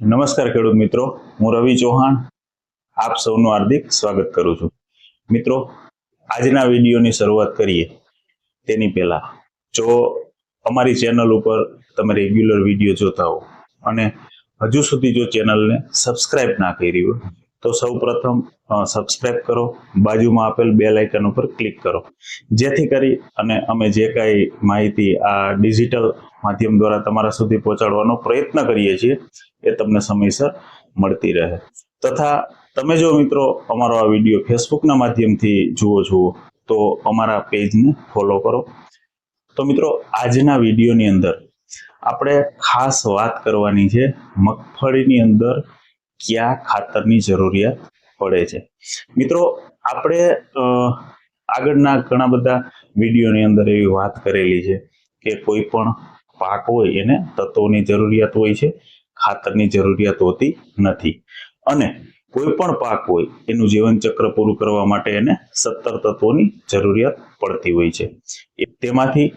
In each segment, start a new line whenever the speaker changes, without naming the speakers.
નમસ્કાર ખેડૂત મિત્રો, હું રવિ ચૌહાણ. આપ સૌનું હાર્દિક સ્વાગત કરું છું. મિત્રો, આજના વિડીયોની શરૂઆત કરીએ. તેની પહેલા, જો અમારી ચેનલ ઉપર તમે રેગ્યુલર વીડિયો જોતા હો, અને હજુ સુધી જો ચેનલને સબસ્ક્રાઇબ ના કરી હોય તો સૌ પ્રથમ સબસ્ક્રાઇબ કરો. બાજુમાં આપેલ બે લાઇકન ઉપર ક્લિક કરો. જેથી કરી અને અમે જે કાંઈ માહિતી આ ડિજિટલ માધ્યમ દ્વારા તમારા સુધી પહોંચાડવાનો પ્રયત્ન કરીએ છીએ, એ તમને સમયસર મળતી રહે. તથા, તમે જો મિત્રો અમારો આ વીડિયો ફેસબુકના માધ્યમથી જુઓ છો, તો અમારા પેજને ફોલો કરો. તો મિત્રો, આજના વિડીયોની અંદર આપણે ખાસ વાત કરવાની છે મગફળીની અંદર કયા ખાતરની જરૂરિયાત પડે છે? મિત્રો, આપણે આગળના ઘણા બધા વિડીયોની અંદર એવી વાત કરેલી છે કે કોઈ પણ પાક હોય, એને તત્વોની જરૂરિયાત હોય છે, ખાતરની જરૂરિયાત હોતી નથી. અને કોઈ પણ પાક હોય, એનું જીવન ચક્ર પૂરું કરવા માટે એને સત્તર તત્વોની જરૂરિયાત પડતી હોય છે. તેમાંથી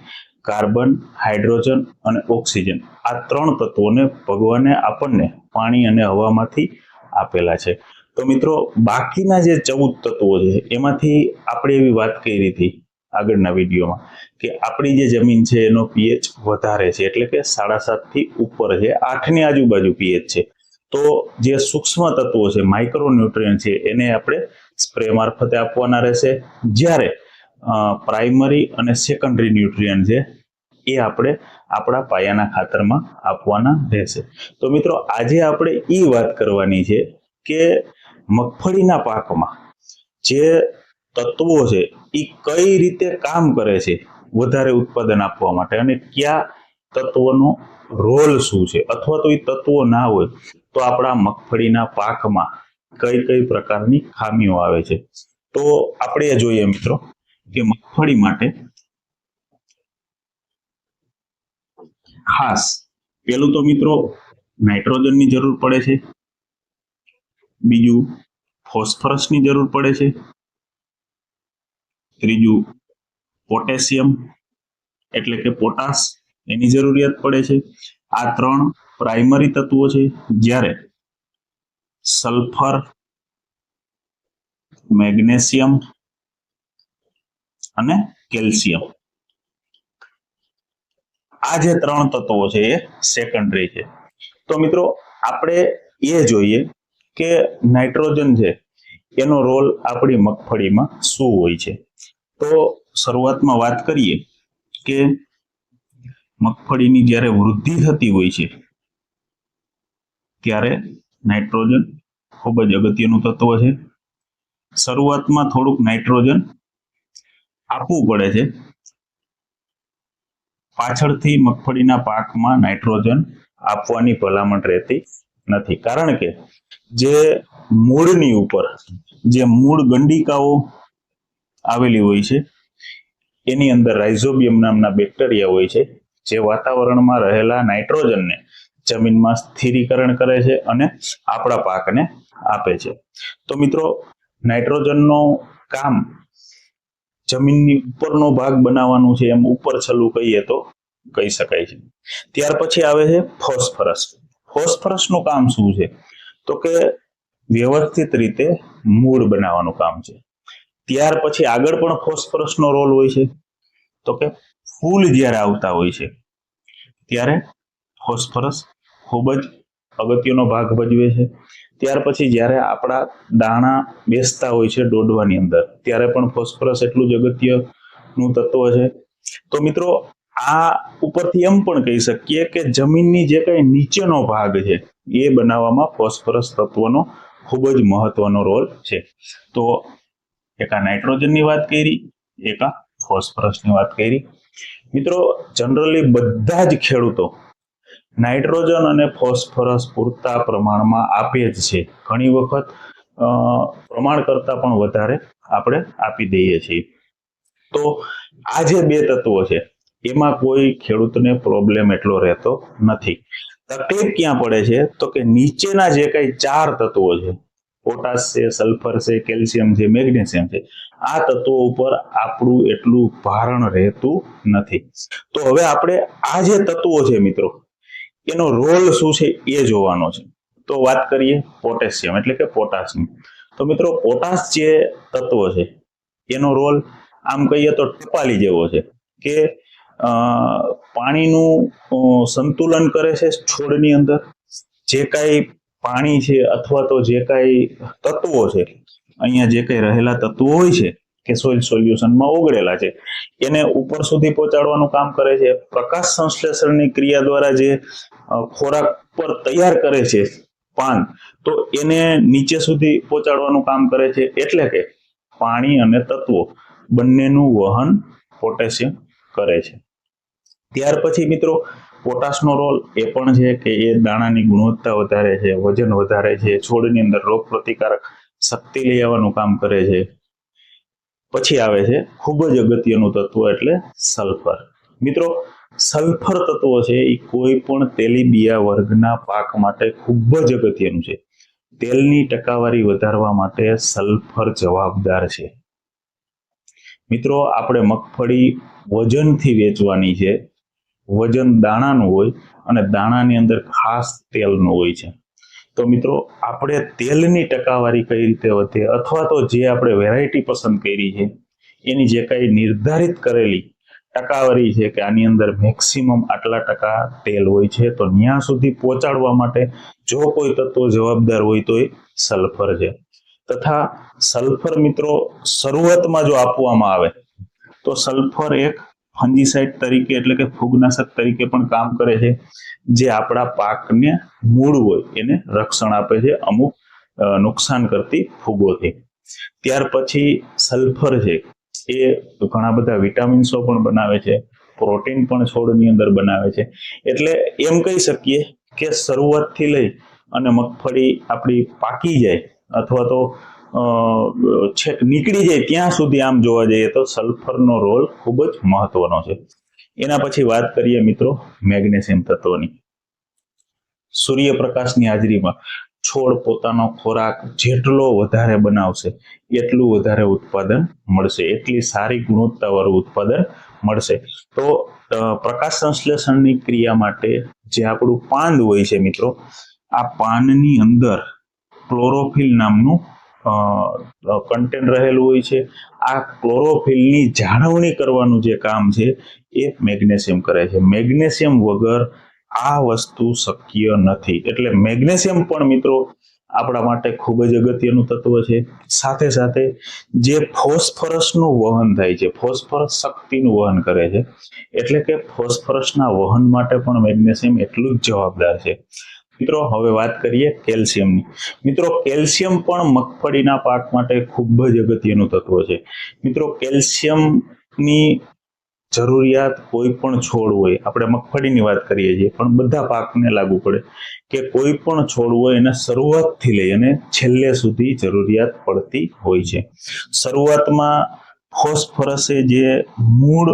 કાર્બન, હાઇડ્રોજન અને ઓક્સિજન. આ ત્રણ તત્વોને ભગવાને આપણને પાણી અને હવામાંથી આપેલા છે. તો મિત્રો, બાકીના જે ચૌદ તત્વો છે, એમાંથી આપણે એવી વાત કરી હતી આગળના વિડીયોમાં કે આપણી જે જમીન છે, એનો પીએચ વધારે છે, એટલે કે સાડા સાતથી ઉપર છે, આઠની આજુબાજુ પીએચ છે. તો જે સૂક્ષ્મ તત્વો છે માઇક્રોન્યુટ્રિયન છે, એને આપણે સ્પ્રે મારફતે આપવાના રહેશે. જ્યારે પ્રાઇમરી અને સેકન્ડરી ન્યુટ્રિયન છે, એ આપણે આપણા પાયાના ખાતરમાં આપવાના રહેશે. તો મિત્રો, આજે આપણે એ વાત કરવાની છે કે મગફળીના પાકમાં જે તત્વો છે એ કઈ રીતે કામ કરે છે, વધારે ઉત્પાદન આપવા માટે અને કયા તત્વોનો રોલ શું છે, અથવા તો એ તત્વો ના હોય, તો આપણા મગફળીના પાકમાં કઈ કઈ પ્રકારની ખામીઓ આવે છે. તો આપણે જોઈએ મિત્રો કે મગફળી માટે ખાસ પેલું તો મિત્રો નાઇટ્રોજનની જરૂર પડે છે, બીજું ફોસ્ફરસની જરૂર પડે છે, ત્રીજું પોટેશિયમ એટલે કે પોટાશ એની જરૂરિયાત પડે છે. આ ત્રણ પ્રાઇમરી તત્વો છે જ્યારે સલ્ફર, મેગ્નેશિયમ અને કેલ્શિયમ. આ જે ત્રણ તત્વો છે એ સેકન્ડરી છે. તો મિત્રો, આપણે એ જોઈએ કે નાઇટ્રોજન છે, એનો રોલ આપણી મગફળીમાં શું હોય છે. તો શરૂઆતમાં વાત કરીએ કે મગફળીની જ્યારે વૃદ્ધિ થતી હોય છે, ત્યારે નાઇટ્રોજન ખૂબ જ અગત્યનું તત્વ છે. શરૂઆતમાં થોડુંક નાઇટ્રોજન આપવું પડે છે. પાછળથી મગફળીના પાકમાં નાઇટ્રોજન આપવાની ભલામણ રહેતી નથી. કારણ કે જે મૂળની ઉપર, જે મૂળ ગંડિકાઓ આવેલી હોય છે, એની અંદર રાઇઝોબિયમ નામના બેક્ટેરિયા હોય છે, જે વાતાવરણમાં રહેલા નાઇટ્રોજનને જમીનમાં સ્થિરીકરણ કરે છે અને આપણા પાકને આપે છે. તો મિત્રો, નાઇટ્રોજનનો કામ જમીનની ઉપરનો ભાગ બનાવવાનું છે એમ ઉપર છલું કહીએ તો કહી શકાય છે. ત્યાર પછી આવે છે ફોસ્ફરસ. ફોસ્ફરસનું કામ શું છે? તો કે વ્યવસ્થિત રીતે મૂળ બનાવવાનું કામ છે. ત્યાર પછી આગળ પણ ફોસ્ફરસનો રોલ હોય છે. તો કે ફૂલ જ્યારે આવતા હોય છે, ત્યારે ફોસ્ફરસ ખૂબ જ અગત્યનો ભાગ ભજવે છે. ત્યાર પછી જ્યારે આપણા દાણા બેસતા હોય છે ડોડવાની અંદર, ત્યારે પણ ફોસ્ફરસ એટલું જ અગત્યનું તત્વ છે. તો મિત્રો, આ ઉપરથી એમ પણ કહી શકીએ કે જમીનની જે કઈ નીચેનો ભાગ છે, એ બનાવવામાં ફોસ્ફરસ તત્વનો ખૂબ જ મહત્વનો રોલ છે. તો એકા નાઇટ્રોજનની વાત કરી, એક ફોસ્ફરસની વાત કરી. મિત્રો, જનરલી બધા જ ખેડૂતો નાઇટ્રોજન અને ફોસ્ફરસ પૂરતા પ્રમાણમાં આપે જ છે ઘણી વખત પ્રમાણ કરતાં પણ વધારે આપણે આપી દઈએ છીએ. તો આ જે બે તત્વો છે, એમાં કોઈ ખેડૂતને પ્રોબ્લેમ એટલો રહેતો નથી. તકલીફ ક્યાં પડે છે? તો કે નીચેના જે કઈ ચાર તત્વો છે, પોટાશ છે, સલ્ફર છે, કેલ્શિયમ છે, મેગ્નેશિયમ છે, આ તત્વો ઉપર આપણું એટલું ભારણ રહેતું નથી. તો હવે આપણે આ જે તત્વો છે મિત્રો એનો રોલ શું છે એ જોવાનો છે. તો વાત કરીએ પોટેશિયમ, એટલે કે પોટાશની તો મિત્રો પોટાશ જે તત્વ છે, એનો રોલ આમ કહીએ તો ટપાલી જેવો છે કે પાણીનું સંતુલન કરે છે છોડની અંદર. જે કાંઈ પાણી છે અથવા તો જે કાંઈ તત્વો છે, અહીંયા જે કંઈ રહેલા તત્વો હોય છે કે સોઇલ સોલ્યુશનમાં ઓગળેલા છે. એને ઉપર સુધી પહોંચાડવાનું કામ કરે છે. પ્રકાશ સંશ્લેષણની ક્રિયા દ્વારા જે ખોરાક પર તૈયાર કરે છે પાન, તો એને નીચે સુધી પહોંચાડવાનું કામ કરે છે. એટલે કે પાણી અને તત્વો બંનેનું વહન પોટેશિયમ કરે છે. ત્યાર પછી મિત્રો, પોટાશનો રોલ એ પણ છે કે એ દાણાની ગુણવત્તા વધારે છે, વજન વધારે છે, છોડની અંદર રોગ પ્રતિકારક શક્તિ લઈ આવવાનું કામ કરે છે. પછી આવે છે ખૂબ જ અગત્યનું તત્વ એટલે સલ્ફર. મિત્રો, સલ્ફર તત્વ છે એ કોઈ પણ તેલીબિયા વર્ગના પાક માટે ખૂબ જ અગત્યનું છે. તેલની ટકાવારી વધારવા માટે સલ્ફર જવાબદાર છે. મિત્રો, આપણે મગફળી વજનથી વેચવાની છે. વજન દાણાનું હોય અને દાણાની અંદર ખાસ તેલનું હોય છે. તો મિત્રો, આપણે તેલની ટકાવારી કઈ રીતે વધે અથવા તો જે આપણે વેરાયટી પસંદ કરી છે, એની જે કાંઈ નિર્ધારિત કરેલી ટકાવારી છે કે આની અંદર મેક્સિમમ આટલા ટકા તેલ હોય છે, તો ત્યાં સુધી પહોંચાડવા માટે જો કોઈ તત્વો જવાબદાર હોય તો એ સલ્ફર છે. તથા સલ્ફર મિત્રો, શરૂઆતમાં જો આપવામાં આવે, તો સલ્ફર એક ફંજીસાઇડ તરીકે એટલે કે ફૂગનાશક તરીકે પણ કામ કરે છે, જે આપણા પાકને મૂળ હોય, એને રક્ષણ આપે છે, અમુક નુકસાન કરતી ફૂગોથી. ત્યાર પછી સલ્ફર છે, એ ઘણા બધા વિટામિન્સો પણ બનાવે છે, પ્રોટીન પણ છોડની અંદર બનાવે છે. એટલે એમ કહી શકીએ કે શરૂઆતથી લઈ અને મગફળી આપણી પાકી જાય, અથવા તો છેક નીકળી જાય ત્યાં સુધી આમ જોવા જઈએ તો સલ્ફરનો રોલ ખૂબ જ મહત્વનો છે. એના પછી વાત કરીએ મિત્રો મેગ્નેશિયમ તત્વની. સૂર્યપ્રકાશની હાજરીમાં છોડ પોતાનો ખોરાક જેટલો વધારે બનાવશે, એટલું વધારે ઉત્પાદન મળશે, એટલી સારી ગુણવત્તાવાળું ઉત્પાદન મળશે. તો પ્રકાશ સંશ્લેષણની ક્રિયા માટે જે આપણું પાંદ હોય છે મિત્રો, આ પાનની અંદર ક્લોરોફિલ નામનું કન્ટેન્ટ રહેલું હોય છે. આ ક્લોરોફિલની જાળવણી કરવાનું જે કામ છે, એ મેગ્નેશિયમ કરે છે. મેગ્નેશિયમ વગર આ વસ્તુ શક્ય નથી. એટલે મેગ્નેશિયમ પણ મિત્રો આપણા માટે ખૂબ જ અગત્યનું તત્વ છે. સાથે સાથે જે ફોસ્ફરસનું વહન થાય છે, ફોસ્ફરસ શક્તિનું વહન કરે છે. એટલે કે ફોસ્ફરસના વહન માટે પણ મેગ્નેશિયમ એટલું જ જવાબદાર છે. મિત્રો, હવે વાત કરીએ કેલ્શિયમની. મિત્રો, કેલ્શિયમ પણ મગફળીના પાક માટે ખૂબ જ અગત્યનું તત્વ છે. મિત્રો, કેલ્શિયમની જરૂરિયાત કોઈ પણ છોડ હોય, આપણે મગફળીની વાત કરીએ છીએ, પણ બધા પાકને લાગુ પડે કે કોઈ પણ છોડ હોય એને શરૂઆતથી લઈ અને છેલ્લે સુધી જરૂરિયાત પડતી હોય છે. શરૂઆતમાં ફોસ્ફરસે જે મૂળ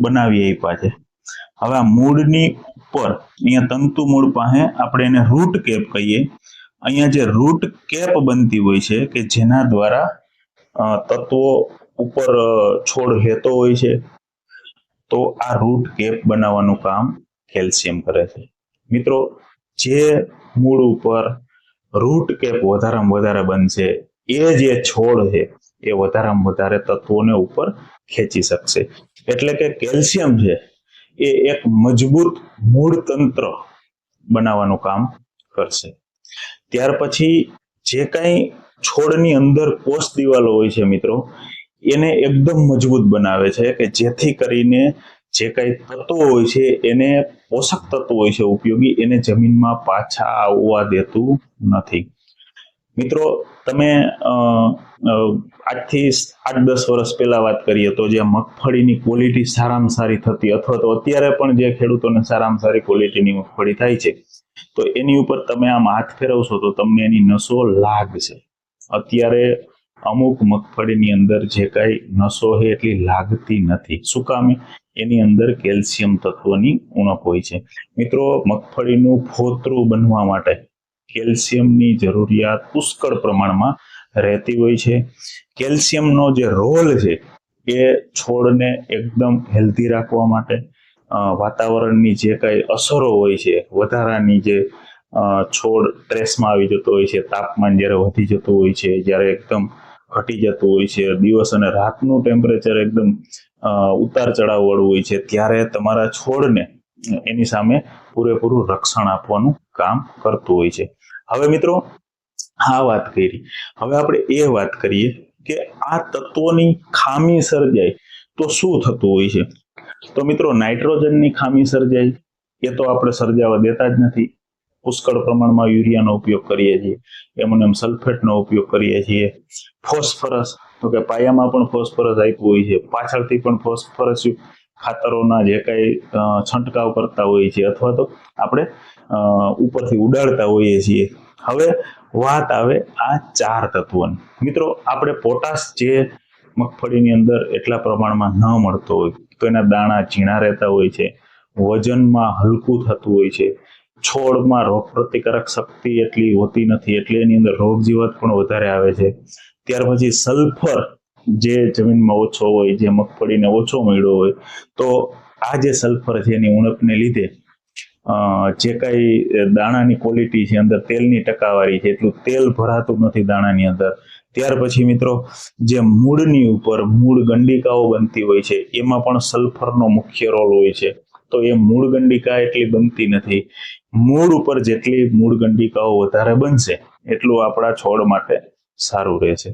બનાવી આપ્યા છે હવે આ મૂળની ઉપર. અહીંયા તંતુ મૂળ પાસે આપણે એને રૂટ કેપ કહીએ. અહીંયા જે રૂટ કેપ બનતી હોય છે કે જેના દ્વારા તત્વો ઉપર છોડ હેતો હોય છે, તો આ રૂટ કેપ બનાવવાનું કામ કેલ્શિયમ કરે છે. મિત્રો, જે મૂળ ઉપર રૂટ કેપ વધારેમાં વધારે બનશે, એ જે છોડ છે, એ વધારેમાં વધારે તત્વોને ઉપર ખેંચી શકશે. એટલે કે કેલ્શિયમ છે એ એક મજબૂત મૂળ તંત્ર બનાવવાનું કામ કરશે. ત્યાર પછી જે કાંઈ છોડની અંદર કોષ દિવાલો હોય છે મિત્રો, એને એકદમ મજબૂત બનાવે છે કે જેથી કરીને જે કાંઈ તત્વો હોય છે, એને પોષક તત્વો હોય છે ઉપયોગી, એને જમીનમાં પાછા આવવા દેતું નથી. મિત્રો, તમે આજથી આઠ દસ વર્ષ પહેલા વાત કરીએ તો જે મગફળીની ક્વોલિટી સારામાં સારી થતી અથવા તો અત્યારે પણ જે ખેડૂતોને સારામાં સારી ક્વોલિટીની મગફળી થાય છે, તો એની ઉપર તમે આમ હાથ ફેરવશો તો તમને એની નસો લાગશે. અત્યારે અમુક મગફળીની અંદર જે કાંઈ નસો છે એટલી લાગતી નથી. શું કામે? એની અંદર કેલ્શિયમ તત્વની ઉણપ હોય છે. મિત્રો, મગફળીનું ફોતરું બનવા માટે કેલ્શિયમની જરૂરિયાત પુષ્કળ પ્રમાણમાં રહેતી હોય છે. કેલ્શિયમનો જે રોલ છે એ છોડને એકદમ હેલ્ધી રાખવા માટે વાતાવરણની જે કાંઈ અસરો હોય છે, વધારાની જે છોડ ટ્રેસમાં આવી જતો હોય છે, તાપમાન જ્યારે વધી જતું હોય છે, જ્યારે એકદમ ઘટી જતું હોય છે, દિવસ અને રાતનું ટેમ્પરેચર એકદમ ઉતાર ચઢાવ વાળું હોય છે, ત્યારે તમારા છોડને એની સામે પૂરેપૂરું રક્ષણ આપવાનું કામ કરતું હોય છે. હવે મિત્રો, આ વાત કરી. હવે આપણે એ વાત કરીએ કે આ તત્વોની ખામી સર્જાય તો શું થતું હોય છે? તો મિત્રો, નાઇટ્રોજનની ખામી સર્જાય. એ તો આપણે સર્જાવા દેતા જ નથી. પુષ્કળ પ્રમાણમાં યુરિયાનો ઉપયોગ કરીએ છીએ. એમોનિયમ સલ્ફેટનો ઉપયોગ કરીએ છીએ. ફોસ્ફરસ, તો કે પાયામાં પણ ફોસ્ફરસ આપ્યું હોય છે. પાછળથી પણ ફોસ્ફરસ ખાતરોના જે કાંઈ છંટકાવ કરતા હોઈએ છીએ અથવા તો આપણે ઉપરથી ઉડાડતા હોઈએ છીએ. હવે વાત આવે આ ચાર તત્વોની. મિત્રો, આપણે પોટાશ જે મગફળીની અંદર એટલા પ્રમાણમાં ન મળતો હોય, તો એના દાણા ઝીણા રહેતા હોય છે, વજનમાં હલકું થતું હોય છે, છોડમાં રોગ પ્રતિકારક શક્તિ એટલી હોતી નથી, એટલે એની અંદર રોગ જીવાત પણ વધારે આવે છે. ત્યાર પછી સલ્ફર જે જમીનમાં ઓછો હોય, જે મગફળીને ઓછો મળ્યો હોય, તો આ જે સલ્ફર છે એની ઉણપને લીધે જે કાંઈ દાણાની ક્વોલિટી છે અંદર તેલની ટકાવારી છે, એટલું તેલ ભરાતું નથી દાણાની અંદર. ત્યાર પછી મિત્રો, જે મૂળની ઉપર મૂળ ગંડિકાઓ બનતી હોય છે, એમાં પણ સલ્ફરનો મુખ્ય રોલ હોય છે. તો એ મૂળ ગંડિકા એટલી બનતી નથી. મૂળ ઉપર જેટલી મૂળ ગંડિકાઓ વધારે બનશે, એટલું આપણા છોડ માટે સારું રહેશે.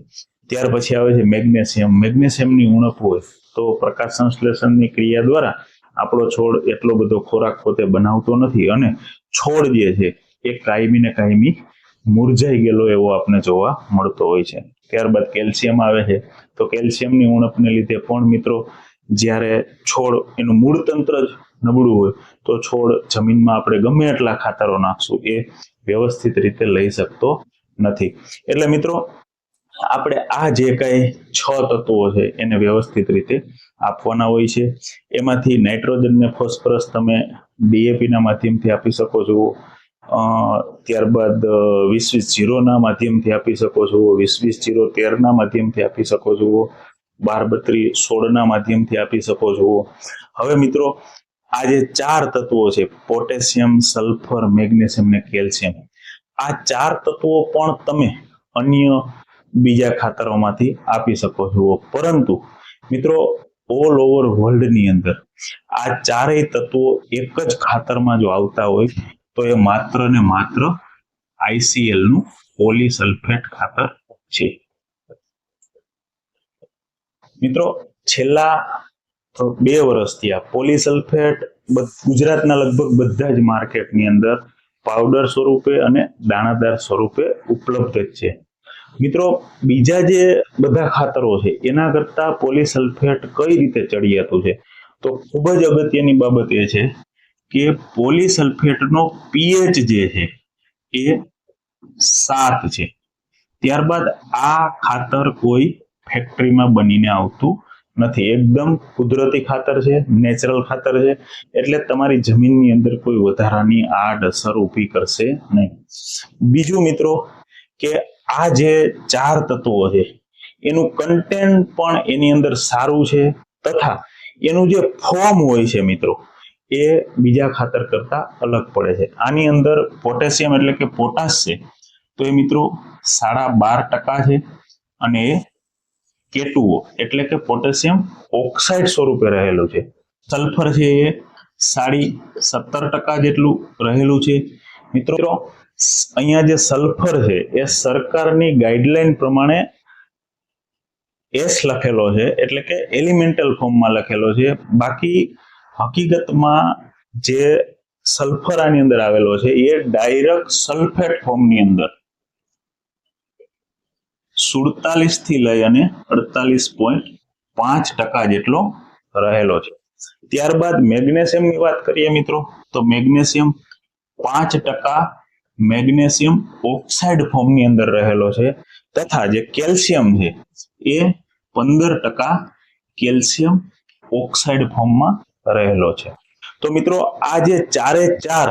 ત્યાર પછી આવે છે મેગ્નેશિયમ. મેગ્નેશિયમની ઉણપ હોય તો પ્રકાશ સંશ્લેષણની ક્રિયા દ્વારા આપણો છોડ એટલો બધો ખોરાક પોતે બનાવતો નથી અને છોડ જે છે એ કાયમી ને કાયમી મુરઝાઈ ગયેલો એવો આપણે જોવા મળતો હોય છે. ત્યારબાદ કેલ્શિયમ આવે છે. તો કેલ્શિયમની ઉણપને લીધે પણ મિત્રો જ્યારે છોડ એનું મૂળ તંત્ર જ નબળું હોય તો છોડ જમીનમાં આપણે ગમે એટલા ખાતરો નાખશું એ વ્યવસ્થિત રીતે લઈ શકતો નથી. એટલે મિત્રો આપણે આ જે કાંઈ છ તત્વો છે એને વ્યવસ્થિત રીતે આપવાના હોય છે. એમાંથી નાઇટ્રોજન ને ફોસ્ફરસ તમે ડીએપીના માધ્યમથી આપી શકો છો. ત્યારબાદ વીસ વીસ જીરોના માધ્યમથી આપી શકો છો. વીસ વીસ જીરો તેરના માધ્યમથી આપી શકો છો. બાર બત્રી સોળના માધ્યમથી આપી શકો છો. હવે મિત્રો, આ જે ચાર તત્વો છે, પોટેશિયમ, સલ્ફર, મેગ્નેશિયમ ને કેલ્શિયમ, આ ચાર તત્વો પણ તમે અન્ય બીજા ખાતરોમાંથી આપી શકો છો. પરંતુ મિત્રો ઓલ ઓવર વર્લ્ડની અંદર આ ચારેય તત્વો એક જ ખાતરમાં જો આવતા હોય, તો એ માત્ર ને માત્ર આઈસીએલનું પોલીસલ્ફેટ ખાતર છે. મિત્રો, છેલ્લા બે વર્ષથી આ પોલીસલ્ફેટ ગુજરાતના લગભગ બધા જ માર્કેટની અંદર પાવડર સ્વરૂપે અને દાણાદાર સ્વરૂપે ઉપલબ્ધ છે. મિત્રો, બીજા જે બધા ખાતરો છે, એના કરતા પોલિસલ્ફેટ કઈ રીતે ચડિયાતું છે? તો ખૂબ જ અગત્યની બાબત એ છે કે પોલિસલ્ફેટનો પીએચ જે છે, એ સાત છે. ત્યારબાદ આ ખાતર કોઈ ફેક્ટરીમાં બનીને આવતું નથી. એકદમ કુદરતી ખાતર છે નેચરલ ખાતર છે, એટલે તમારી જમીનની અંદર કોઈ વધારાની આડ અસર ઊભી કરશે નહીં. બીજું મિત્રો, કે આ જે ચાર તત્વો છે, એનું કન્ટેન્ટ પણ એની અંદર સારું છે તથા એનું જે ફોર્મ હોય છે મિત્રો, એ બીજા ખાતર કરતા અલગ પડે છે. આની અંદર પોટેશિયમ એટલે કે પોટાશ છે, તો એ મિત્રો સાડા બાર ટકા છે અને કેટુઓ એટલે કે પોટેશિયમ ઓક્સાઇડ સ્વરૂપે રહેલું છે. સલ્ફર છે એ સાડી સત્તર ટકા જેટલું રહેલું છે. મિત્રો અહીંયા જે સલ્ફર છે, એ સરકારની ગાઈડલાઈન પ્રમાણે એસ લખેલો છે, એટલે કે એલિમેન્ટલ ફોર્મમાં લખેલો છે. બાકી હકીકતમાં જે સલ્ફર આની અંદર આવેલો છે, એ ડાયરેક્ટ સલ્ફેટ ફોર્મની અંદર સુડતાલીસથી લઈ અને અડતાલીસ પોઈન્ટ પાંચ ટકા જેટલો રહેલો છે. ત્યારબાદ મેગ્નેશિયમની વાત કરીએ મિત્રો, તો મેગ્નેશિયમ પાંચ ટકા મેગ્નેશિયમ ઓક્સાઇડ ફોર્મની અંદર રહેલો છે તથા જે કેલ્શિયમ છે એ પંદર ટકા કેલ્શિયમ ઓક્સાઇડ ફોર્મમાં રહેલો છે. તો મિત્રો, આ જે ચારે ચાર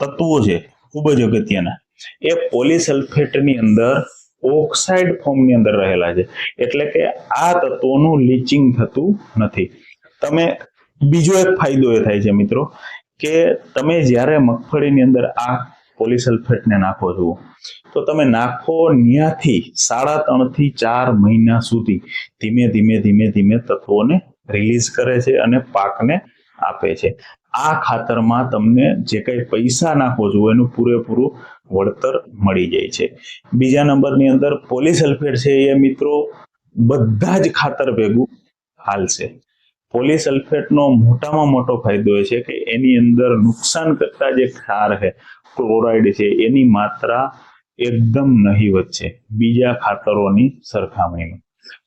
તત્વો છે, ખૂબ જ અગત્યના, એ પોલિસલ્ફેટની અંદર ઓક્સાઇડ ફોર્મની અંદર રહેલા છે. એટલે કે આ તત્વોનું લીચિંગ થતું નથી. તમે, બીજો એક ફાયદો એ થાય છે મિત્રો કે તમે જ્યારે મગફળીની અંદર આ પોલિસલ્ફેટને નાખો છો, તો તમે નાખો ન્યાથી સાડા ત્રણથી ચાર મહિના સુધી ધીમે ધીમે ધીમે ધીમે તત્વોને રિલીઝ કરે છે અને પાકને આપે છે. આ ખાતરમાં તમને જે કંઈ પૈસા નાખો છો, એનું પૂરેપૂરું વળતર મળી જાય છે. બીજા નંબરની અંદર પોલિસલ્ફેટ છે એ મિત્રો, બધા જ ખાતર ભેગું હાલશે. પોલીસલ્ફેટનો મોટામાં મોટો ફાયદો એ છે કે એની અંદર નુકસાન કરતા જે ક્ષાર છે, ક્લોરાઇડ છે, એની માત્રા એકદમ નહીવત છે, બીજા ખાતરોની સરખામણીમાં.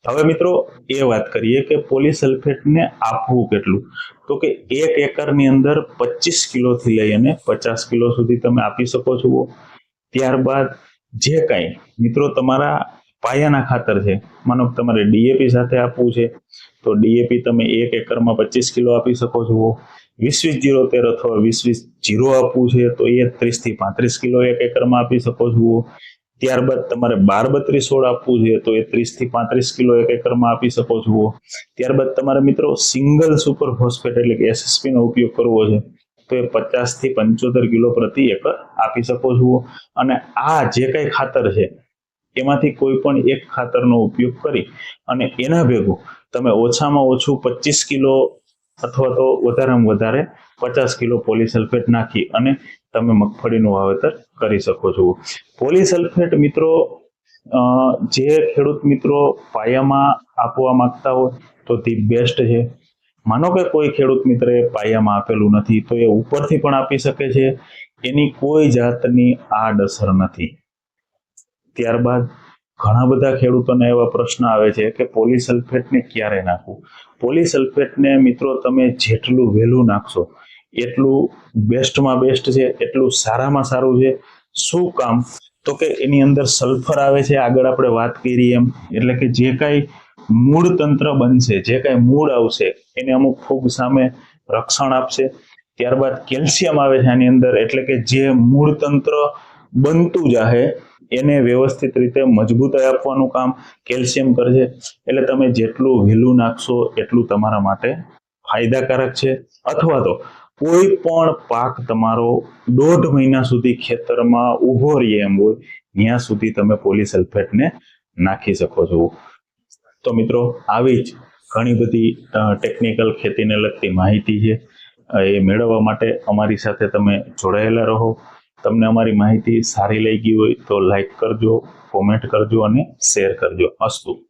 હવે મિત્રો, એ વાત કરીએ કે પોલિસલ્ફેટને આપવું કેટલું? તો કે એક એકરની અંદર પચીસ કિલોથી લઈ અને પચાસ કિલો સુધી તમે આપી શકો છો. ત્યારબાદ જે કાંઈ, મિત્રો, તમારા પાયાના ખાતર છે. માનો તમારે ડીએપી સાથે આપવું છે, તો ડીએપી તમે એક એકરમાં પચીસ કિલો આપી શકો છો. વીસ વીસ જીરો તેર અથવા વીસ વીસ જીરો આપવું છે, તો એ ત્રીસથી પાંત્રીસ કિલો એક એકરમાં આપી શકો છો. ત્યારબાદ તમારે બાર બત્રીસ સોળ આપવું છે, તો એ ત્રીસથી પાંત્રીસ કિલો એક એકરમાં આપી શકો છો. ત્યારબાદ તમારે મિત્રો સિંગલ સુપર ફોસ્ફેટ એટલે કે એસએસપી નો ઉપયોગ કરવો છે, તો એ પચાસથી પંચોતેર કિલો પ્રતિ એકર આપી શકો છો. અને આ જે કઈ ખાતર છે એમાંથી કોઈ પણ એક ખાતરનો ઉપયોગ કરી અને એના ભેગું તમે ઓછામાં ઓછું પચીસ કિલો અથવા તો વધારેમાં વધારે પચાસ કિલો પોલિસલ્ફેટ નાખી અને તમે મગફળીનું વાવેતર કરી શકો છો. પોલિસલ્ફેટ મિત્રો જે ખેડૂત મિત્રો પાયામાં આપવા માંગતા હોય તો તે બેસ્ટ છે. માનો કે કોઈ ખેડૂત મિત્રે પાયામાં આપેલું નથી તો એ ઉપરથી પણ આપી શકે છે. એની કોઈ જાતની આડઅસર નથી. ત્યારબાદ ઘણા બધા ખેડૂતોને એવા પ્રશ્ન આવે છે કે પોલીસલ્ફેટને ક્યારે નાખવું? પોલીસલ્ફેટને મિત્રો તમે જેટલું વહેલું નાખશો, એટલું બેસ્ટમાં બેસ્ટ છે, એટલું સારામાં સારું છે. શું કામ? તો કે એની અંદર સલ્ફર આવે છે, આગળ આપણે વાત કરી એમ. એટલે કે જે કાંઈ મૂળ તંત્ર બનશે, જે કાંઈ મૂળ આવશે, એને અમુક ફૂગ સામે રક્ષણ આપશે. ત્યારબાદ કેલ્શિયમ આવે છે આની અંદર, એટલે કે જે મૂળ તંત્ર બનતું જાહે એને વ્યવસ્થિત રીતે મજબૂતાઈ આપવાનું કામ કેલ્શિયમ કરશે એટલે તમે જેટલું વહેલું નાખશો એટલું તમારા માટે ફાયદાકારક છે. અથવા તો કોઈ પણ પાક તમારો દોઢ મહિના સુધી ખેતરમાં ઊભો રહીએ એમ હોય, ત્યાં સુધી તમે પોલિસલ્ફેટને નાખી શકો છો. તો મિત્રો, આવી જ ઘણી બધી ટેકનિકલ ખેતીને લગતી માહિતી છે. એ મેળવવા માટે અમારી સાથે તમે જોડાયેલા રહો. તમને અમારી માહિતી સારી લાગી હોય તો લાઈક કરજો કોમેન્ટ કરજો અને શેર કરજો. અસ્તુ